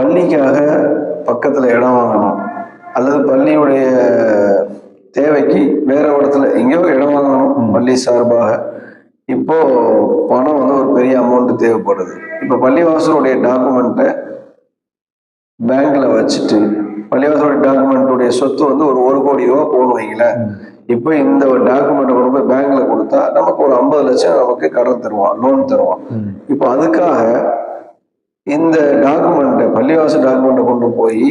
பள்ளிக்காக பக்கத்துல இடம் வாங்கணும். அல்லது பள்ளியுடைய தேவைக்கு வேற இடத்துல எங்கேயோ இடம் வாங்கணும் பள்ளி சார்பாக. இப்போ பணம் வந்து ஒரு பெரிய அமௌண்ட் தேவைப்படுது. இப்போ பள்ளிவாசலுடைய டாக்குமெண்ட்டை பேங்க்ல வச்சுட்டு பள்ளிவாசலுடைய டாக்குமெண்ட்டுடைய சொத்து வந்து ஒரு ஒரு கோடி ரூபா போகணும் வைங்களேன். இப்போ இந்த டாக்குமெண்ட் கொண்டு போய் பேங்க்ல கொடுத்தா நமக்கு ஒரு ஐம்பது லட்சம் நமக்கு கடன் தருவான் லோன் தருவான். இப்போ அதுக்காக இந்த டாக்குமெண்ட்டை பள்ளிவாசல் டாக்குமெண்ட்டை கொண்டு போய்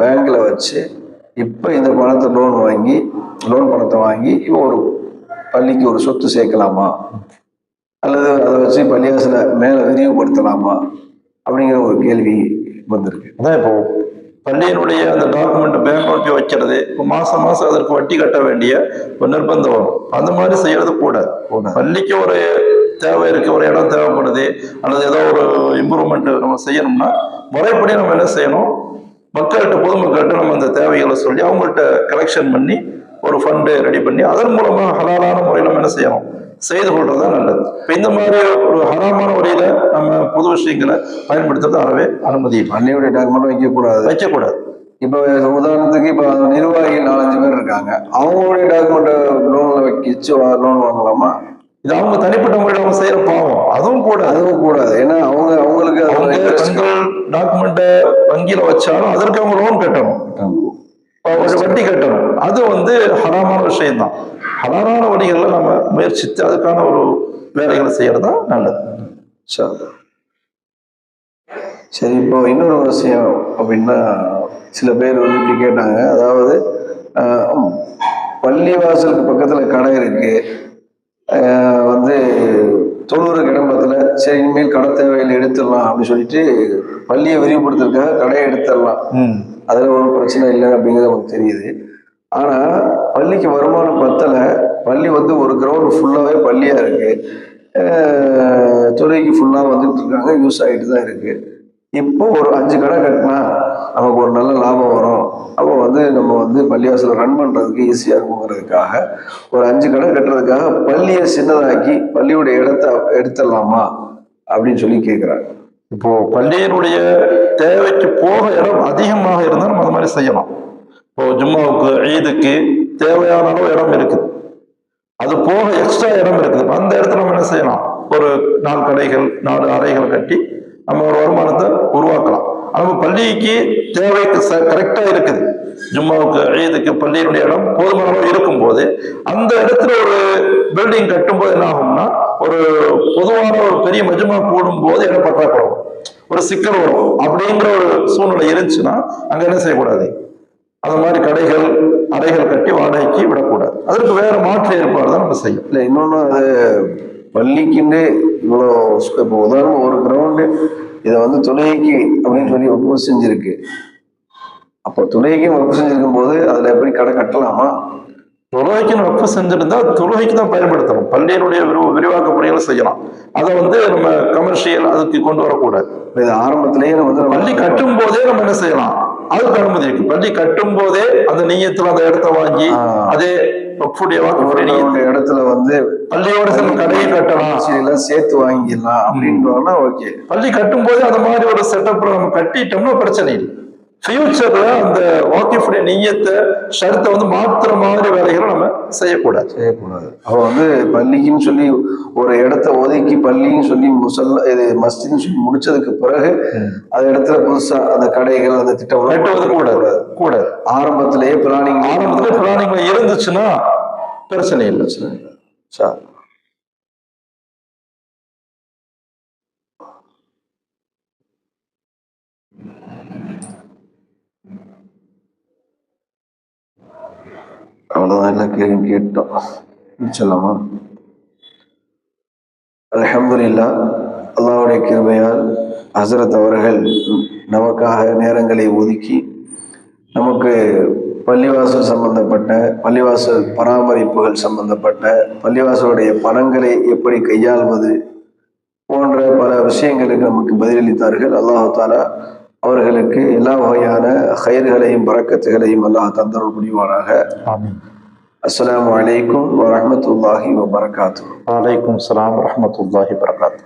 பேங்க்ல வச்சு இப்போ இந்த பணத்தை லோன் வாங்கி லோன் பணத்தை வாங்கி இப்போ ஒரு பள்ளிக்கு ஒரு சொத்து சேர்க்கலாமா? அல்லது அதை வச்சு பள்ளிவாசலை மேலே விரிவுபடுத்தலாமா? அப்படிங்கிற ஒரு கேள்வி வந்திருக்கு. அதான் இப்போ பள்ளியினுடைய அந்த டாக்குமெண்ட் பேங்க் நோக்கி வைக்கிறது இப்போ மாசம் மாசம் அதற்கு வட்டி கட்ட வேண்டிய ஒரு நிர்பந்தம் வரும். அந்த மாதிரி செய்யறது கூட. பள்ளிக்கு ஒரு தேவை இருக்கு ஒரு இடம் தேவைப்படுது அல்லது ஏதோ ஒரு இம்ப்ரூவ்மெண்ட் நம்ம செய்யணும்னா முறைப்படி நம்ம என்ன செய்யணும்? மக்கள்கிட்ட பொதுமக்கள்கிட்ட நம்ம அந்த தேவைகளை சொல்லி அவங்கள்ட்ட கலெக்ஷன் பண்ணி ஒரு ஃபண்டு ரெடி பண்ணி அதன் மூலமா ஹலாலான முறையில் நம்ம என்ன செய்யணும்? செய்து கொள்றது தான் நல்லது. இப்போ இந்த மாதிரி ஒரு ஹராமான முறையில நம்ம பொது விஷயங்களை பயன்படுத்துறது அறவே அனுமதி. பள்ளியுடைய டாக்குமெண்ட் வைக்கக்கூடாது. வைக்கக்கூடாது. இப்போ உதாரணத்துக்கு இப்போ நிர்வாகிகள் நாலஞ்சு பேர் இருக்காங்க. அவங்களுடைய டாக்குமெண்ட்டை லோன்ல வச்சு லோன் வாங்கலாமா? இது அவங்க தனிப்பட்ட முறையில் அவங்க செய்யற பாவம். அதுவும் கூட அதுவும் கூடாது. ஏன்னா அவங்க அவங்களுக்கு டாக்குமெண்ட்டை வங்கியில வச்சாலும் அதற்கு அவங்க லோன் கட்டணும். வட்டி கட்டணும். அது வந்து ஹராமான விஷயம்தான். ஹலாலான வழிகளில் நம்ம முயற்சித்து அதுக்கான ஒரு வேலைகளை செய்யறது தான் நல்லது. சரி. சரி இப்போ இன்னொரு விஷயம் அப்படின்னா சில பேர் வந்து இப்படி கேட்டாங்க. அதாவது பள்ளிவாசலுக்கு பக்கத்துல கடை இருக்கு. தொண்ணூறு கிடம்பத்துல சரி இனிமேல் கடை தேவையில்லை எடுத்துடலாம் அப்படின்னு சொல்லிட்டு பள்ளியை விரிவுபடுத்துறதுக்காக கடையை எடுத்துடலாம். அதுல ஒன்றும் பிரச்சனை இல்லை அப்படிங்கிறது நமக்கு தெரியுது. ஆனா பள்ளிக்கு வருமானம் பத்தல. பள்ளி வந்து ஒரு கிரவுண்ட் ஃபுல்லாவே பள்ளியா இருக்கு. அஹ் துறைக்கு ஃபுல்லா வந்துட்டு இருக்காங்க யூஸ் ஆகிட்டு தான் இருக்கு. இப்போ ஒரு அஞ்சு கடை கட்டினா நமக்கு ஒரு நல்ல லாபம் வரும்? அப்போ வந்து நம்ம வந்து பள்ளிவாசலை ரன் பண்றதுக்கு ஈஸியா இருக்குங்கிறதுக்காக ஒரு அஞ்சு கடை கட்டுறதுக்காக பள்ளியை சின்னதாக்கி பள்ளியுடைய இடத்த எடுத்துடலாமா அப்படின்னு சொல்லி கேட்குறாங்க. இப்போ பள்ளியினுடைய தேவைக்கு போக இடம் அதிகமாக இருந்தால் நம்ம அது மாதிரி செய்யலாம். இப்போ ஜும்மாவுக்கு ஈதுக்கு தேவையான அளவு இடம் இருக்குது. அது போக எக்ஸ்ட்ரா இடம் இருக்குது. அந்த இடத்துல நம்ம என்ன செய்யலாம்? ஒரு நாலு கடைகள் நாலு அறைகள் கட்டி நம்ம ஒரு வருமானத்தை உருவாக்கலாம். நம்ம பள்ளிக்கு தேவைக்கு கரெக்டா இருக்குது. ஜும்மாவுக்கு ஈதுக்கு பள்ளியினுடைய இடம் போதுமான இருக்கும் இருக்கும்போது அந்த இடத்துல ஒரு பில்டிங் கட்டும்போது என்ன ஆகும்னா ஒரு பொதுவான ஒரு பெரிய மஜ்மா போடும்போது இடம் பற்றாக்குறை ஒரு சிக்கல் வரும். அப்படிங்கிற ஒரு சூழ்நிலை இருந்துச்சுன்னா அங்க என்ன செய்யக்கூடாது? அந்த மாதிரி கடைகள் அறைகள் கட்டி வாடகைக்கு விடக்கூடாது. அதற்கு வேற மாற்று ஏற்பாடு தான் நம்ம செய்யும் இல்லை இன்னொன்று அது பள்ளிக்குன்னு இவ்வளோ இப்போ உதாரணம் ஒரு கிரவுண்டு இதை வந்து துணைக்கு அப்படின்னு சொல்லி ஒப்பு செஞ்சிருக்கு. அப்போ துணைக்கு ஒப்பு செஞ்சிருக்கும் போது அதில் எப்படி கடை கட்டலாமா? தொழுகைக்கு நம்ம செஞ்சிருந்தா தொழுகைக்கு தான் பயன்படுத்தணும். பள்ளியினுடைய விரிவு விரிவாக்க பணிகளை செய்யலாம். அதை வந்து நம்ம கமர்ஷியல் அதுக்கு கொண்டு வரக்கூடாது. இது ஆரம்பத்திலேயே நம்ம வந்து பள்ளி கட்டும் போதே நம்ம என்ன செய்யலாம்? அதுக்கு அனுமதி இருக்கு பள்ளி கட்டும் போதே அந்த நீயத்துல அந்த இடத்த வாங்கி. அதே இடத்துல வந்து பள்ளியோட சேர்ந்து கடையை கட்டலாம். சேர்த்து வாங்கிடலாம் அப்படின்றோம்னா ஓகே. பள்ளி கட்டும் போது அந்த மாதிரி ஒரு செட்டப்ல நம்ம கட்டிட்டோம்னா பிரச்சனை இல்லை. ஃபியூச்சர்ல அந்த வாக்கிஃபுடைய நீயத்தை ஷரத்தை வந்து மாத்துற மாதிரி வேலைகளை நம்ம செய்யக்கூடாது. செய்யக்கூடாது. அவ வந்து பள்ளிக்குன்னு சொல்லி ஒரு இடத்த ஒதுக்கி பள்ளின்னு சொல்லி முசல்ல இது மஸ்ஜித்னு சொல்லி முடிச்சதுக்கு பிறகு அந்த இடத்துல புதுசா அந்த கடைகள் அந்த திட்டம் கட்டுவது கூடாது. கூடாது. ஆரம்பத்திலேயே பிளானிங் ஆரம்பத்துல பிளானிங்ல இருந்துச்சுன்னா பிரச்சனை இல்லை. சார் அவ்வளவுதான் எல்லா கேள்வியும் கேட்டோம். முடிச்சிடலாமா அல்ஹம்துலில்லா அல்லாவுடைய கிருபையால் ஹசரத் அவர்கள் நமக்காக நேரங்களை ஒதுக்கி நமக்கு பள்ளிவாசல் சம்பந்தப்பட்ட பள்ளிவாசல் பராமரிப்புகள் சம்பந்தப்பட்ட பள்ளிவாசலுடைய பணங்களை எப்படி கையாள்வது போன்ற பல விஷயங்களுக்கு நமக்கு பதிலளித்தார்கள். அல்லாஹாலா அவர்களுக்கு எல்லா வகையான கயிறுகளையும் பறக்கத்துகளையும் அல்லாஹ் தந்தருள் புரிவானாக. ஆமீன். அஸ்ஸலாமு அலைக்கும் வரஹ்மத்துல்லாஹி வபரகாத்துஹு வலைக்கும் சலாம் வரமத்துல்லாஹி வரகாத்து